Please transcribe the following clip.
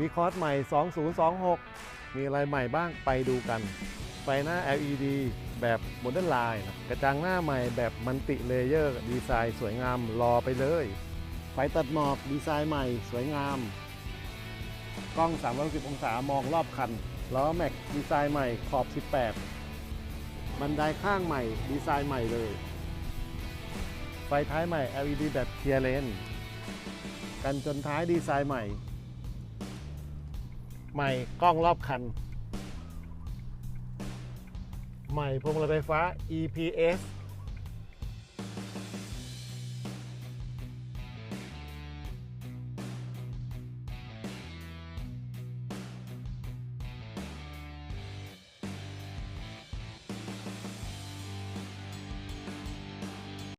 วีคอร์สใหม่ 2026 มีอะไรใหม่บ้างไปดูกัน ไฟหน้า LED แบบโมเดิร์นไลน์กระจังหน้าใหม่แบบมัลติเลเยอร์ ดีไซน์สวยงามรอไปเลย ไฟตัดหมอกดีไซน์ใหม่สวยงาม กล้อง 360 องศามองรอบคัน ล้อแม็กดีไซน์ใหม่ขอบ 18 บันไดข้างใหม่ดีไซน์ใหม่เลย ไฟท้ายใหม่ LED แบบเคลียร์เลนกันจนท้ายดีไซน์ใหม่ ใหม่กล้องรอบคัน ใหม่พวงมาลัยไฟฟ้า EPS